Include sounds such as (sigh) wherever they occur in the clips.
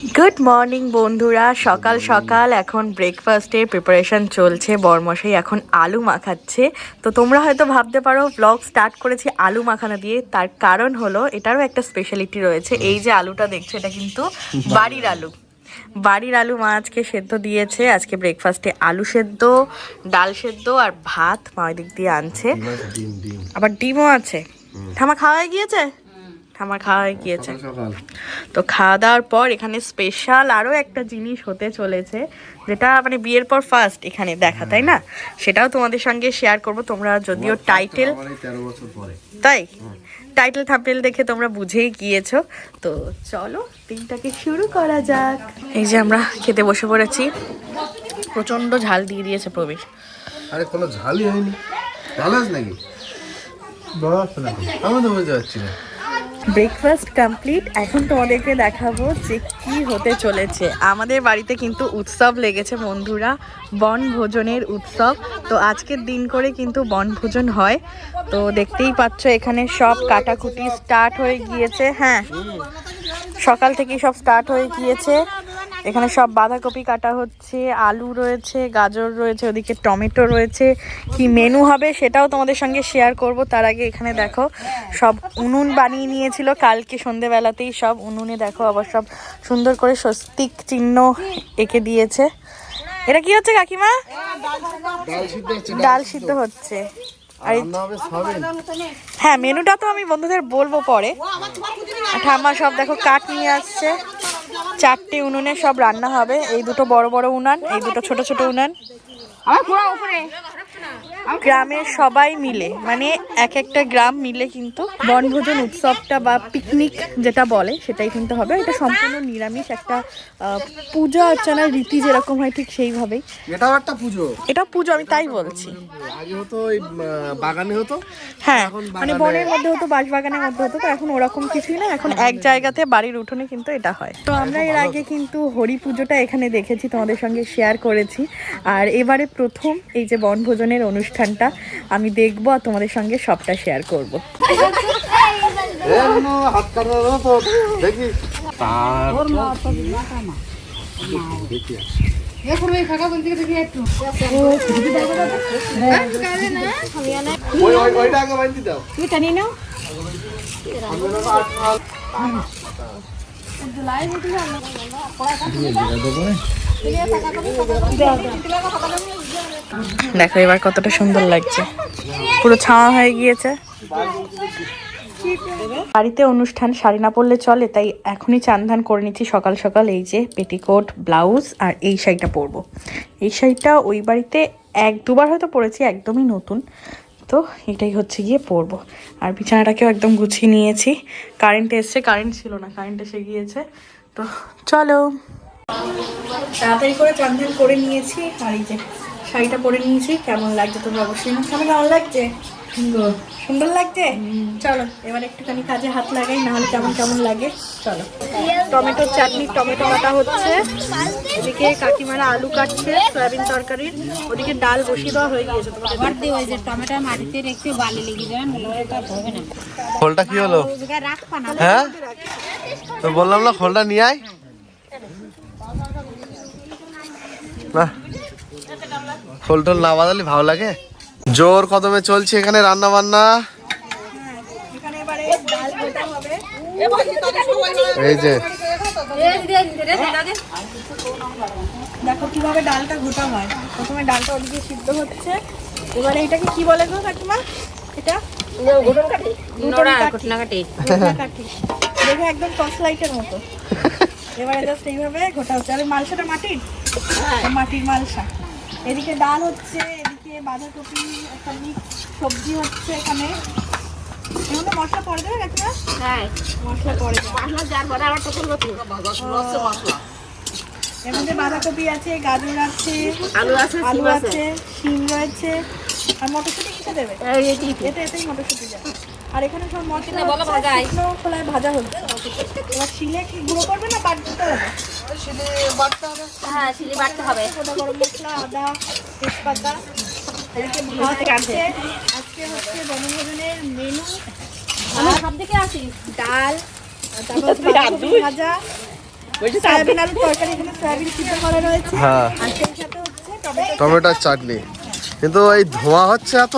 Good morning বন্ধুরা। সকাল সকাল। এখন ব্রেকফাস্টের প্রিপারেশন চলছে। বরমশাই এখন আলু মাখাচ্ছে। তো তোমরা হয়তো ভাবতে পারো ব্লগ স্টার্ট করেছি আলু মাখানো দিয়ে। তার কারণ হলো এটারও একটা স্পেশালিটি রয়েছে। এই যে আলুটা দেখছ এটা কিন্তু বাড়ির আলু। বাড়ির আলু মা আজকে সেদ্ধ দিয়েছে। আজকে ব্রেকফাস্টে আলু সেদ্ধ ডাল সেদ্ধ আর ভাত মা ওই দিক দিয়ে আনছে। আবার ডিমও আছে। থামা খাওয়া হয়ে গিয়েছে? ঠামা খাওয়া হয়ে গিয়েছে তো খাওয়া দাওয়ার পর এখানে স্পেশাল আরও একটা জিনিস হতে চলেছে যেটা মানে বিয়ের পর ফার্স্ট এখানে দেখা তাই না? সেটাও তোমাদের সঙ্গে শেয়ার করব তোমরা যদিও টাইটেল আমার তাই? টাইটেল থাপটেল দেখে তোমরা বুঝেই গিয়েছো। তো চলো দিনটাকে শুরু করা যাক। এই যে আমরা খেতে বসে পড়েছি। প্রচণ্ড ঝাল দিয়ে দিয়েছে প্রবীর। আরে কোনো ঝালই হয়নি। ভালো আছে নাকি? বাস নাকি আমি তো বুঝতে পারছি না। ব্রেকফাস্ট কমপ্লিট এখন তোমাদেরকে দেখাবো যে কি হতে চলেছে। আমাদের বাড়িতে কিন্তু উৎসব লেগেছে বন্ধুরা বনভোজনের উৎসব। তো আজকের দিন করে কিন্তু বনভোজন হয়। তো দেখতেই পাচ্ছ এখানে সব কাটাকুটি স্টার্ট হয়ে গিয়েছে। হ্যাঁ সকাল থেকেই সব স্টার্ট হয়ে গিয়েছে। এখানে সব বাঁধাকপি কাটা হচ্ছে আলু রয়েছে গাজর রয়েছে ওদিকে টমেটো রয়েছে। কি মেনু হবে সেটাও তোমাদের সঙ্গে শেয়ার করব। তার আগে এখানে দেখো সব উনুন বানিয়ে নিয়েছিল কালকে সন্ধেবেলাতেই। সব উনুনে দেখো আবার সব সুন্দর করে স্বস্তিক চিহ্ন এঁকে দিয়েছে। এটা কি হচ্ছে কাকিমা? ডাল সিদ্ধ হচ্ছে ডাল সিদ্ধ হচ্ছে। আর হ্যাঁ মেনুটা তো আমি বন্ধুদের বলব পরে। ঠাম্মা সব দেখো কাঠ নিয়ে আসছে। চারটে উনুনে সব রান্না হবে। এই দুটো বড় বড় উনান এই দুটো ছোট ছোট উনান। গ্রামের সবাই মিলে মানে এক একটা গ্রাম মিলে কিন্তু বনভোজন উৎসবটা বা পিকনিক যেটা বলে সেটাই কিন্তু হবে। এটা সম্পূর্ণ নিরামিষ একটা পূজা অর্চনার রীতি যেরকম হয় ঠিক সেইভাবেই। এটাও একটা পুজো। এটা পুজো আমি তাই বলছি। আগে হতো বাগানে হতো। হ্যাঁ মানে বনের মধ্যে হতো বাঁশবাগানের মধ্যে হতো তো এখন ওরকম কিছুই না। এখন এক জায়গাতে বাড়ির উঠোনে কিন্তু এটা হয়। তো আমরা এর আগে কিন্তু হরি পুজোটা এখানে দেখেছি তোমাদের সঙ্গে শেয়ার করেছি। আর এবারে প্রথম এই যে বনভোজনের অনুষ্ঠানটা আমি দেখব আর তোমাদের সঙ্গে সবটা শেয়ার করব। হাত কাটা তো দেখি। তার দেখি ওই ওই দেখো, এবার কতটা সুন্দর লাগছে। পুরো ছাওয়া হয়ে গিয়েছে। বাড়িতে অনুষ্ঠান শাড়ি না পরলে চলে, তাই এখনই চান্ধান করে নিচ্ছি সকাল সকাল। এই যে পেটিকোট, ব্লাউজ আর এই শাড়িটা পরবো। এই শাড়িটা ওই বাড়িতে এক দুবার হয়তো পরেছি, একদমই নতুন। তো এটাই হচ্ছে গিয়ে পরবো। আর বিছানাটাকেও একদম গুছিয়ে নিয়েছি। কারেন্ট এসছে কারেন্ট ছিল না কারেন্ট এসে গিয়েছে। তো চলো। তাড়াতাড়ি করে চান্ধান করে নিয়েছি, আর এই যে শাড়িটা পরে নিয়েছি। কেমন লাগছে তোমরা অবশ্যই কেমন কেমন লাগছে? সুন্দর। সুন্দর লাগছে? চলো এবার একটুখানি কাজে হাত লাগাই নাহলে কেমন কেমন লাগে। চলো। টমেটোর চাটনি টমেটো কাটা হচ্ছে। এদিকে কাকিমারা আলু কাটছে সয়াবিন তরকারির ওদিকে ডাল বসিয়ে দেওয়া হয়ে গিয়েছে। দিয়ে ওই যে টমেটো মাটিতে রেখে বালি লেগে যাবে হবে না। খোলটা কি হলো? হ্যাঁ? তো বললাম না খোলটা নিয়ে আয়। না। খোল টোল না বাদালে ভালো লাগে? জোর কদমে চলছে এখানে রান্না বান্না এখানে এবারে ডাল ভোটা হবে এই যে। দেখো কীভাবে ডালটা ঘোটা হয়। প্রথমে ডালটা ওদিকে সিদ্ধ হচ্ছে। এবারে এটাকে কি বলে গো কাকিমা? এটা? দেখে একদম টর্চ লাইটের মতো। এবারে জাস্ট এইভাবে ঘোটা হচ্ছে আর মালসাটা মাটির? মাটির মালসা। এদিকে ডাল হচ্ছে এদিকে বাঁধাকপি একটা মিক্স সবজি হচ্ছে এখানে। এর মধ্যে মশলা পরে দেবে কাকিমা হ্যাঁ। মশলা পরে মশলা যার পরে আবার তো করব এর মধ্যে বাঁধাকপি আছে গাজর আছে আলু আছে আলু আছে। শিম রয়েছে। আর মটরশুঁটি কিসে দেবে? এতে এতেই মটরশুঁটি যাবে আর এখানে সব মশলা। শুকনো খোলায় ভাজা হচ্ছে। এবার শিলে কি গুঁড়ো করবে না বাট দিতে হবে হ্যাঁ চিলি বাটতে হবে। গোটা গরম মশলা আদা তেজপাতা। এদিকে ভাত আছে। আজকে হচ্ছে বনভোজনের মেনু আমি সব দিকে আসি ডাল তারপর (laughs) হচ্ছে বাঁধাকপি ভাজা। সয়াবিন আলুর তরকারি এখানে সয়াবিন সিদ্ধ করা রয়েছে। হ্যাঁ। আর সেই সাথে হচ্ছে টমেটোর চাটনি। কিন্তু এই ধোঁয়া হচ্ছে এত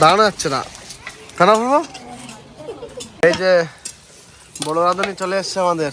দাঁড়ানো যাচ্ছে না। কেন বাবা? এই যে বড় রাঁধুনি চলে এসছে আমাদের।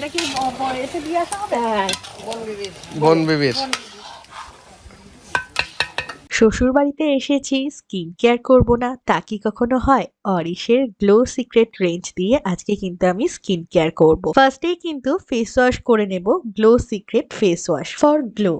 এটা কি ব- ব- দিয়ে আসা হবে? বন বিবির। শ্বশুর বাড়িতে এসেছি স্কিন কেয়ার করব না তা কি কখনো হয়? অরিশের গ্লো সিক্রেট রেঞ্জ দিয়ে আজকে কিন্তু আমি স্কিন কেয়ার করব ফার্স্টেই কিন্তু ফেস ওয়াশ করে নেব glow secret face wash for glow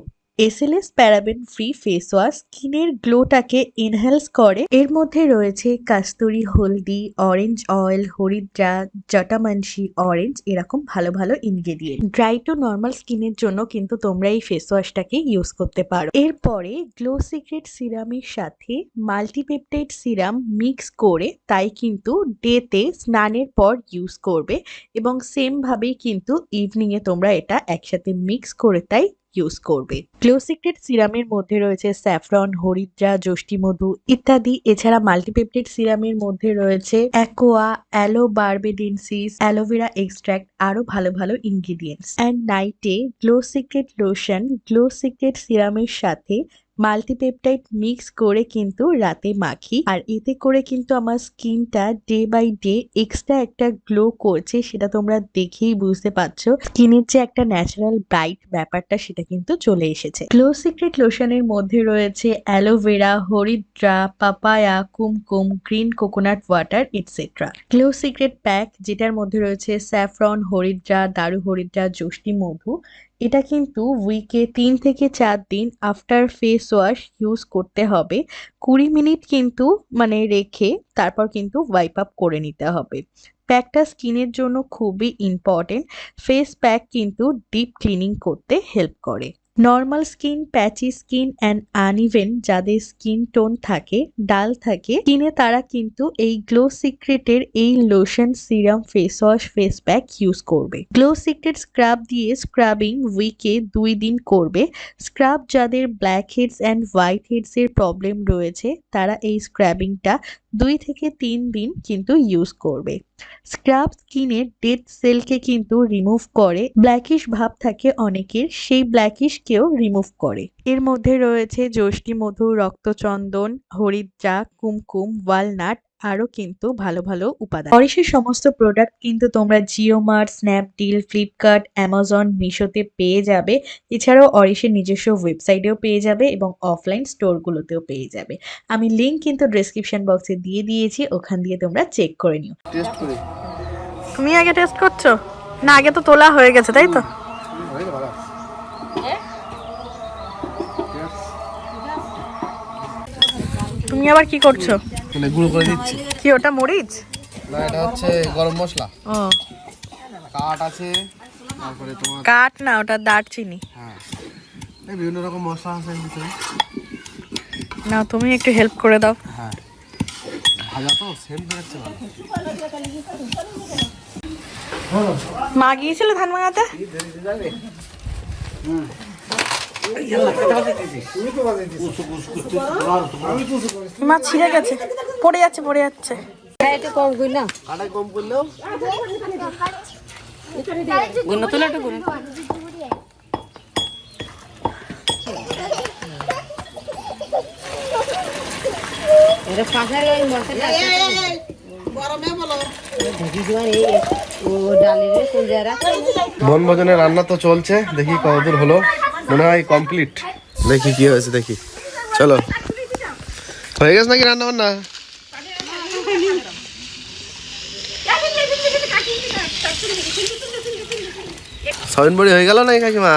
SLS paraben free face wash, স্কিনের গ্লোটাকে এনহ্যান্স করে। এর মধ্যে রয়েছে কাস্তুরি হলদি, অরেঞ্জ অয়েল, হরিদ্রা, জটামানসি অরেঞ্জ, এরকম ভালো ভালো ইনগ্রেডিয়েন্ট। ড্রাই টু নর্মাল স্কিনের জন্য কিন্তু তোমরা এই ফেস ওয়াশটাকে ইউজ করতে পারো। এরপরে গ্লো সিক্রেট সিরামের সাথে মাল্টিপেপটাইড সিরাম মিক্স করে তাই কিন্তু ডেতে স্নানের পর ইউজ করবে এবং সেম ভাবেই কিন্তু ইভিনিং এ তোমরা এটা একসাথে মিক্স করে তাই ইউজ করবে। গ্লো সিক্রেট সিরামের মধ্যে রয়েছে স্যাফরন হরিদ্রা যষ্টিমধু ইত্যাদি। এছাড়া মাল্টিপেপটেড সিরামের মধ্যে রয়েছে aqua aloe barbadensis aloe vera extract আরও ভালো ভালো ইনগ্রিডিয়েন্টস অ্যান্ড নাইটে glow secret lotion glow secret সিরামের সাথে মাল্টিপেপটাইড মিক্স করে কিন্তু রাতে মাখি। আর এতে করে কিন্তু আমার স্কিনটা ডে বাই ডে এক্সট্রা একটা গ্লো করছে, সেটা তোমরা দেখেই বুঝতে পারছ। স্কিনের যে একটা ন্যাচারাল ব্রাইট ব্যাপারটা, সেটা কিন্তু চলে এসেছে। গ্লো সিক্রেট লোশনের মধ্যে রয়েছে aloe vera হরিদ্রা papaya kumkum green coconut water etcetera glow secret pack যেটার মধ্যে রয়েছে স্যাফরন হরিদ্রা দারু হরিদ্রা যষ্টি মধু। এটা কিন্তু উইকে তিন থেকে চার দিন আফটার ফেস ওয়াশ ইউজ করতে হবে। কুড়ি মিনিট কিন্তু মানে রেখে তারপর কিন্তু ওয়াইপ আপ করে নিতে হবে। প্যাকটা স্কিনের জন্য খুবই ইম্পর্টেন্ট ফেস প্যাক কিন্তু ডিপ ক্লিনিং করতে হেল্প করে। Normal skin patchy skin and uneven যাদের স্কিন টোন থাকে ডাল থাকে কিনে তারা কিন্তু এই গ্লো সিক্রেটের এই lotion serum face wash face pack use করবে। গ্লো সিক্রেট স্ক্রাব দিয়ে স্ক্রাবিং উইকে দুই দিন করবে। স্ক্রাব যাদের black heads and white heads এর প্রবলেম রয়েছে, তারা এই স্ক্রাবিংটা দুই থেকে তিন দিন কিন্তু ইউজ করবে। স্ক্রাব স্কিনের ডেড সেলকে কিন্তু রিমুভ করে। ব্ল্যাকিশ ভাব থাকে অনেকের, সেই ব্ল্যাকিশকেও রিমুভ করে। এর মধ্যে রয়েছে যষ্টি মধু রক্তচন্দন হরিদ্রা কুমকুম ওয়ালনাট আরও কিন্তু ভালো ভালো উপাদান। অরিশের সমস্ত প্রোডাক্ট কিন্তু তোমরা Jio mart Snapdeal Flipkart Amazon মিশোতে পেয়ে যাবে। এছাড়াও অরিশের নিজস্ব ওয়েবসাইটেও পেয়ে যাবে এবং অফলাইন স্টোরগুলোতেও পেয়ে যাবে। আমি লিঙ্ক কিন্তু ডেসক্রিপশন বক্সে দিয়ে দিয়েছি ওখান দিয়ে তোমরা চেক করে নিও। তুমি আগে টেস্ট করছ? না আগে তো তোলা হয়ে গেছে তাই তো? তুমি আবার কি করছ? মানে গুঁড়ো করে দিচ্ছি। কি ওটা মরিচ? না এটা হচ্ছে গরম মশলা। ও। কাঠ আছে তারপরে তোমার কাঠ না ওটা দারচিনি। হ্যাঁ। এই বিভিন্ন রকম মশলা আছে ভিতরে। না তুমি একটু হেল্প করে দাও। হ্যাঁ। ভাজা তো সেন্ট বেরোচ্ছে ভালো। মা গিয়েছিল ধান ভাঙাতে মা ছিঁড়ে গেছে পড়ে যাচ্ছে পড়ে যাচ্ছে একটু কম করি না কম করলেও গুণ তোলা একটু গুণ এটা বনভোজনের রান্না তো চলছে, দেখি কতদূর হলো। মনে হয় কমপ্লিট দেখি কি হয়েছে, দেখি। চলো। হয়ে গেছে নাকি রান্না বান্না সবিন বড়ি হয়ে গেল নাকি কাকিমা?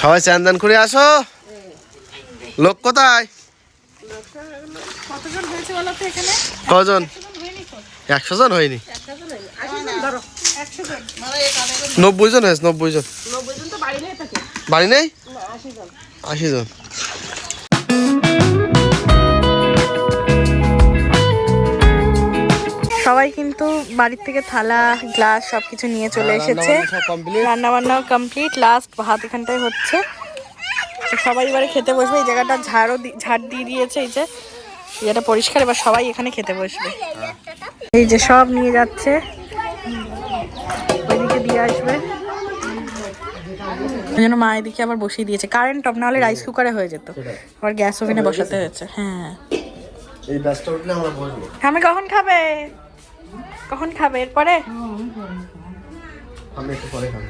সবাই চান দান করে আসো। লোক কোথায়? কজন? একশো জন হয়নি? নব্বই জন হয়েছে নব্বই জন বাড়ি নেই আশি জন সবাই কিন্তু বাড়ির থেকে থালা গ্লাস সবকিছু নিয়ে চলে এসেছে। রান্না বান্নাও কমপ্লিট লাস্ট ভাত এখানটায় হচ্ছে। সবাই এবারে খেতে বসবে। এই জায়গাটা ঝাড়ও দি- ঝাড় দিয়ে দিয়েছে এই যে। এটা পরিষ্কার এবার সবাই এখানে খেতে বসবে। এই যে সব নিয়ে যাচ্ছে। ওইদিকে দিয়ে আসবে। ওই জন্য মা এদিকে আবার বসিয়ে দিয়েছে। কারেন্ট অফ নাহলে রাইস কুকারে হয়ে যেত। আবার গ্যাস ওভেনে বসাতে হয়েছে। হ্যাঁ। আমি কখন খাবে? কখন খাবে? এরপরে? আমি একটু পরে খাব।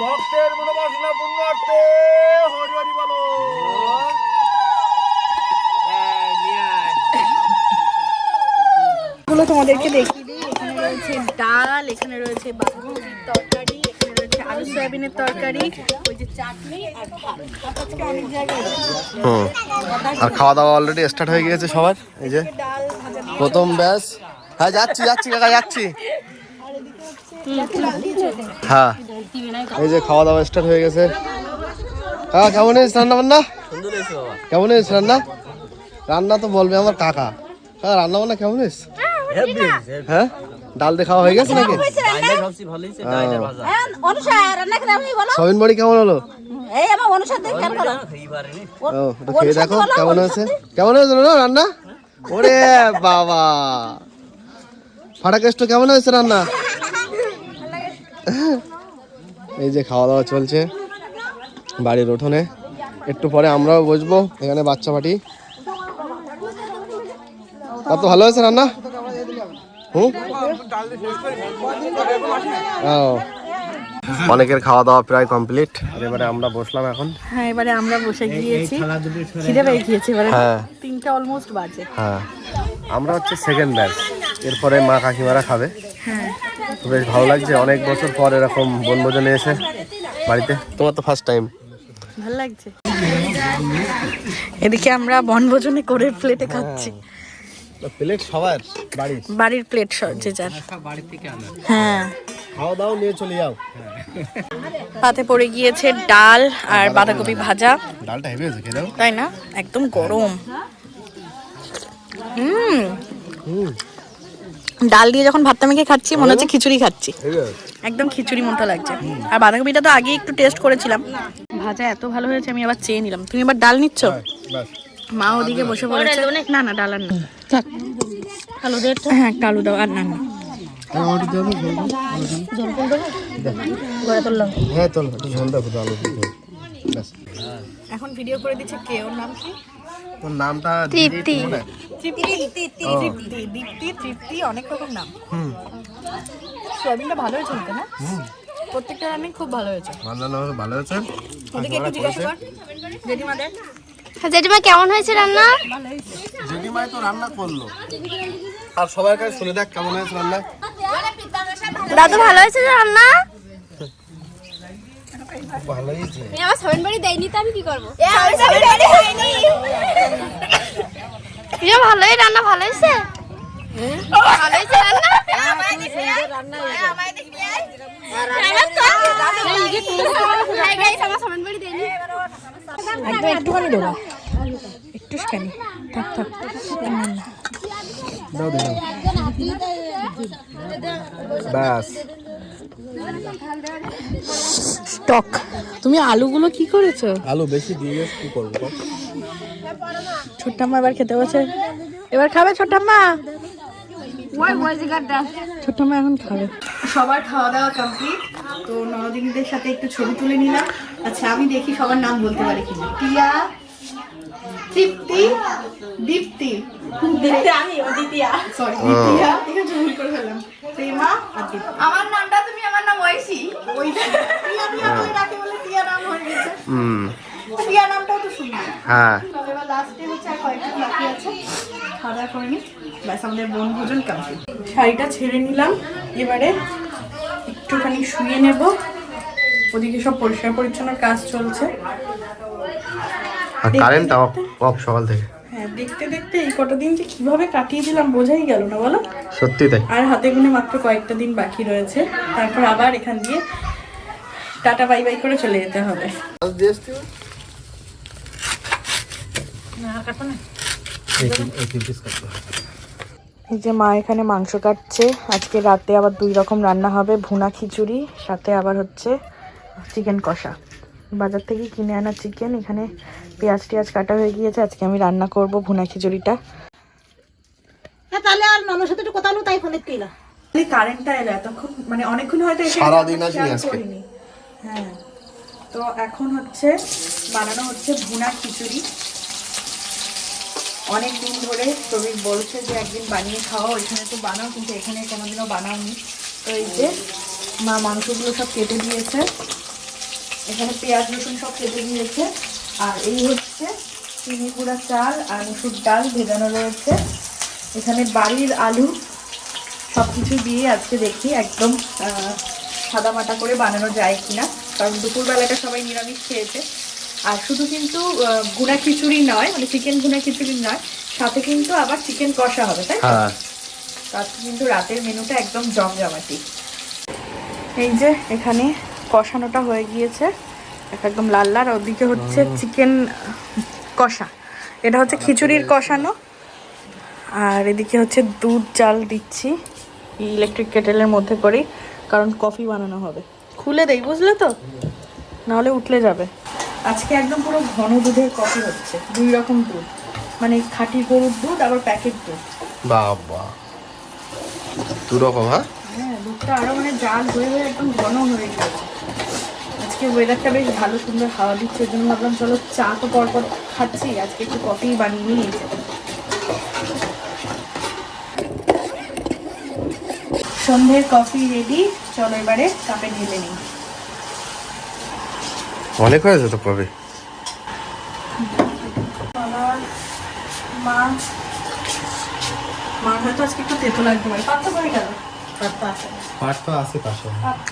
ভক্তের মনোবাসনা পূর্ণ অর্থে হরি হরি বলো। গুলো তোমাদেরকে দেখিয়ে দিই। এখানে রয়েছে ডাল এখানে রয়েছে বাঁধাকপির তরকারি এখানে রয়েছে আলু সয়াবিনের তরকারি ওই যে চাটনি আর অনেক জায়গায় আর খাওয়া দাওয়া অলরেডি স্টার্ট হয়ে গিয়েছে সবার? এই যে প্রথম ব্যাস। হ্যাঁ যাচ্ছি যাচ্ছি কাকা যাচ্ছি। হ্যাঁ। এই যে খাওয়া দাওয়া স্টার্ট হয়ে গেছে। কাকা কেমন হয়েছে রান্না বান্না? কেমন হয়েছে রান্না? রান্না তো বলবে আমার কাকা। কাকা রান্না বান্না কেমন হয়েছে হ্যাঁ? ডাল দিয়ে খাওয়া হয়ে গেছে নাকি? বলো সবিন বাড়ি কেমন হলো? খেয়ে দেখো, কেমন হয়েছে? কেমন হয়েছে রান্না? ওরে বাবা। ফাটা কেষ্ট কেমন হয়েছে রান্না? এই যে খাওয়া দাওয়া চলছে বাড়ির উঠোনে। একটু পরে আমরাও বসবো এখানে বাচ্চা পাটি কত ভালো হয়েছে রান্না? হুম ও। অনেকের খাওয়া দাওয়া প্রায় কমপ্লিট। এবারে আমরা বসলাম এখন। হ্যাঁ এবারে আমরা বসে গিয়েছি। খিদে পেয়ে গিয়েছে এবারে হ্যাঁ। তিনটা অলমোস্ট বাজে। হ্যাঁ। আমরা হচ্ছে সেকেন্ড ব্যাচ এরপরে মা কাকিমারা খাবে। হ্যাঁ। তো বেশ ভালো লাগছে। অনেক বছর পর এরকম বনভোজনে এসে বাড়িতে। তোমার তো ফার্স্ট টাইম ভালো লাগছে। এদিকে আমরা বনভোজনে করে প্লেটে খাচ্ছি। প্লেট সবার বাড়ির। বাড়ির প্লেট যে যার। হ্যাঁ। খাওয়া দাওয়া নিয়ে চলে যাও। পাতে পড়ে গিয়েছে ডাল আর বাঁধাকপি ভাজা। ডালটা হেভি হয়েছে খেয়ে তাই না? একদম গরম। হুম। হুম। ডাল দিয়ে যখন ভাতটা মেখে খাচ্ছি মনে হচ্ছে খিচুড়ি খাচ্ছি। একদম খিচুড়ি মতো লাগছে। আর বাঁধাকপিটা তো আগে একটু টেস্ট করেছিলাম। ভাজা এত ভালো হয়েছে আমি আবার চেয়ে নিলাম। তুমি এবার ডাল নিচ্ছ? মা ওদিকে বসে পড়েছে না না ডাল আর না। থাক। আলু দে হ্যাঁ আলু দাও আর না না। হ্যাঁ। ব্যাস এখন ভিডিও করে দিচ্ছে কে? ওর নাম কি? তোর নামটা তৃপ্তি। তৃপ্তি তৃপ্তি তৃপ্তি দীপ্তি তৃপ্তি অনেক রকম নাম। হুম। সোয়াবিনটা ভালো হয়েছে না? প্রত্যেকটা রান্নাই খুব ভালো হয়েছে। রান্না ভালো হয়েছে। ওদিকে একটু জিজ্ঞাসা কর। জেঠিমা জেঠিমা কেমন হয়েছে রান্না? জেঠিমাই তো রান্না করল। আর সবার কাছে শুনে দেখ কেমন হয়েছে রান্না। দাদু ভালো হয়েছে রান্না? ভালো হয়েছে আমার সবেন বাড়ি দেয়নি তো আমি কি করব? ভালোই রান্না ভালো হয়েছে? ভালো হয়েছে রান্না? guys, আমার সবেন বাড়ি দেয়নি। একদম একটুখানি দেবো একটুখানি থাক থাক দাও দেখো ব্যাস স্টক। তুমি আলুগুলো কি করেছ? আলু বেশি দিয়ে গেছে কি করব ছোট্টাম্মা এবার খেতে বসে। এবার খাবে ছোট্টাম্মা? ছোট্টাম্মা এখন খাবে। সবার খাওয়া দাওয়া কমপ্লিট তো নরদিনীদের সাথে একটু ছবি তুলে নিলাম। আচ্ছা আমি দেখি সবার নাম বলতে পারি কিনা। টিয়া তৃপ্তি দীপ্তি। দীপ্তি আমি দ্বিতীয়া সরি দ্বিতীয়া ঠিক আছে ভুল করে ফেললাম। প্রেমা আর আমার নামটা তুমি আমার নাম ঐশী টিয়া টিয়া বলে ডাকে বলে টিয়া নাম হয়ে গেছে। হুম। টিয়া নামটাও তো শুনলাম হ্যাঁ। তবে এবার লাস্টে হচ্ছে আর কয়েকটা বাকি আছে। খাওয়া দাওয়া করে নি। ব্যাস আমাদের বনভোজন কমপ্লিট শাড়িটা ছেড়ে নিলাম। এবারে একটুখানি শুয়ে নেব। ওদিকে সব পরিষ্কার পরিচ্ছন্ন কাজ চলছে। আর কারেন্ট অফ অফ সকাল থেকে। হ্যাঁ দেখতে দেখতে এই কটা দিন যে কীভাবে কাটিয়ে দিলাম বোঝাই গেল না বলো? সত্যি তাই। আর হাতে গুনে মাত্র কয়েকটা দিন বাকি রয়েছে। তারপর আবার এখান দিয়ে টাটা বাই বাই করে চলে যেতে হবে। এই যে মা এখানে মাংস কাটছে। আজকে রাতে আবার দুই রকম রান্না হবে। ভুনা খিচুড়ি সাথে আবার হচ্ছে চিকেন কষা। বাজার থেকে কিনে আনা চিকেন এখানে পেঁয়াজ টিয়াজ কাটা হয়ে গিয়েছে। আজকে আমি রান্না করব ভুনা খিচুড়িটা। হ্যাঁ তাহলে আর মানুষের সাথে একটু কথা হলো তাই ফোনে কিলা কারেন্টটা এলো এতক্ষণ মানে অনেকক্ষণ হয়তো এসে সারাদিন। করিনি। হ্যাঁ তো এখন হচ্ছে বানানো হচ্ছে ভুনা খিচুড়ি। অনেক দিন ধরে প্রবীর বলছে যে একদিন বানিয়ে খাওয়া ওইখানে তো বানাও কিন্তু এখানে কোনোদিনও বানাওনি। তো এই যে মা মাংসগুলো সব কেটে দিয়েছে। এখানে পেঁয়াজ রসুন সব কেটে দিয়েছে আর এই হচ্ছে চিনি গুঁড়া চাল আর মুসুর ডাল ভেজানো রয়েছে। এখানে বাড়ির আলু সব কিছু দিয়ে আজকে দেখি একদম সাদা মাটা করে বানানো যায় কিনা। কারণ দুপুরবেলাটা সবাই নিরামিষ খেয়েছে। আর শুধু কিন্তু ভুনা খিচুড়ি নয় মানে চিকেন ভুনা খিচুড়ি নয় সাথে কিন্তু আবার চিকেন কষা হবে তাই? হ্যাঁ। আজকে কিন্তু রাতের মেনুটা একদম জমজমাটি। এই যে এখানে কষানোটা হয়ে গিয়েছে। একদম লাল লাল ওদিকে হচ্ছে চিকেন কষা। এটা হচ্ছে খিচুড়ির কষানো। আর এদিকে হচ্ছে দুধ জাল দিচ্ছি। ইলেকট্রিক কেটেলের মধ্যে করেই কারণ কফি বানানো হবে। খুলে দেই বুঝলে তো? নাহলে উঠলে যাবে। আজকে একদম পুরো ঘন দুধের কফি হচ্ছে দুই রকম দুধ। মানে খাঁটি গরুর দুধ আবার প্যাকেট দুধ। বাবা। দু রকম হ্যাঁ? হ্যাঁ দুধটা আরও মানে জাল হয়ে হয়ে একদম ঘন হয়ে গেছে আজকে ওয়েদারটা বেশ ভালো সুন্দর হাওয়া দিচ্ছে ওই জন্য ভাবলাম চলো চা তো পরপর খাচ্ছি আজকে একটু কফি বানিয়ে নিয়েছি সন্ধ্যের কফি রেডি চলো এবারে কাপে ঢেলে নিই। অনেক হয়েছে তো কবে? মা মার হয়তো আজকে একটু তেতো লাগতে পারে। পাত্তা করে গেল? পাত্তা আছে। পাট তো আছে পাশে।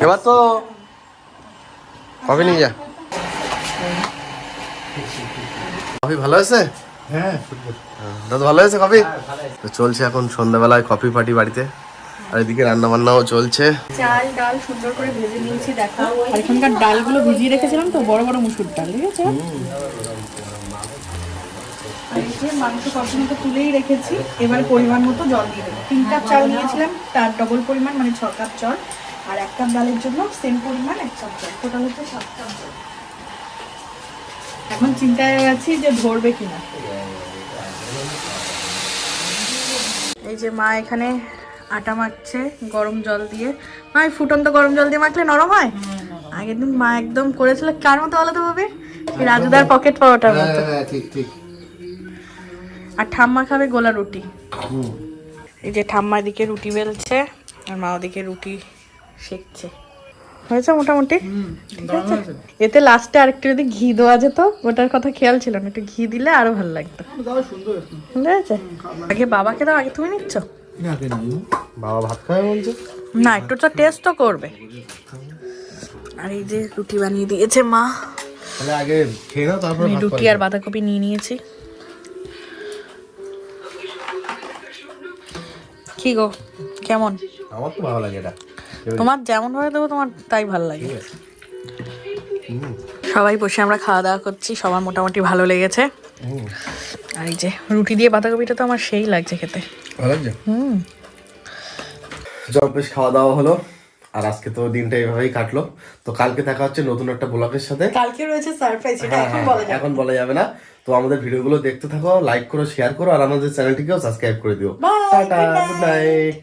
এবার তো কবে নিয়ে যা। কফি ভালো হয়েছে হ্যাঁ দাদা ভালো হয়েছে কফি? তো চলছে এখন সন্ধ্যাবেলায় কফি পার্টি বাড়িতে। আর এদিকে রান্না বান্নাও চলছে। চাল ডাল সুন্দর করে ভেজে নিয়েছি দেখো। আর এখানকার ডালগুলো ভিজিয়ে রেখেছিলাম তো বড় বড় মুসুর ডাল ঠিক আছে? মাংস কষানো তো তুলেই রেখেছি এবার পরিমাণ মতো জল দিয়ে দেবো। তিন কাপ চাল নিয়েছিলাম তার ডবল পরিমাণ মানে ছ কাপ জল। আর এক কাপ ডালের জন্য সেম পরিমাণ এক কাপ জল। টোটাল হচ্ছে সাত কাপ জল। এখন চিন্তায় আছি যে ধরবে কিনা। এই যে মা এখানে আটা মাখছে গরম জল দিয়ে। মা এই ফুটন্ত গরম জল দিয়ে মাখলে নরম হয়? আগের দিন মা একদম করেছিল। কার মতো তো ভাবে রাজুদার পকেট পাওয়াটার মতো। হ্যাঁ ঠিক ঠিক। আর ঠাম্মা খাবে গোলা রুটি। এই যে ঠাম্মা দিকে রুটি বেলছে আর মা ওদিকে রুটি সেকছে হয়েছে মোটামুটি? ঠিক আছে। এতে লাস্টে আরেকটু যদি ঘি দেওয়া যেত ওটার কথা খেয়াল ছিল না একটু ঘি দিলে আরও ভালো লাগতো। সুন্দর হয়েছে। আগে বাবাকে দাও আগে তুমি নিচ্ছ? বাবা ভাত খাবে বলছে। না একটু তো টেস্ট তো করবে। আর এই যে রুটি বানিয়ে দিয়েছে মা। তাহলে আগে খেয়ে নাও তারপর ভাত রুটি আর বাঁধাকপি নিয়ে নিয়েছি। কি গো কেমন? আমার তো ভালো লাগে এটা। তোমার যেমন ভাবে দেবো তোমার তাই ভালো লাগে। সবাই বসে আমরা খাওয়া দাওয়া করছি সবার মোটামুটি ভালো লেগেছে। আর এই যে রুটি দিয়ে বাঁধাকপিটা তো আমার সেই লাগছে খেতে। ভালো লাগছে? হুম। বেশ খাওয়া দাওয়া হলো। আর আজকে তো দিনটা এইভাবেই কাটলো। তো কালকে দেখা হচ্ছে নতুন একটা ব্লগের সাথে। কালকে রয়েছে সারপ্রাইজ এটা হ্যাঁ, এখন হ্যাঁ, বলা যাবে। এখন বলা যাবে না। তো আমাদের ভিডিওগুলো দেখতে থাকো লাইক করো শেয়ার করো আর আমাদের চ্যানেলটিকেও সাবস্ক্রাইব করে দিও। Tata good night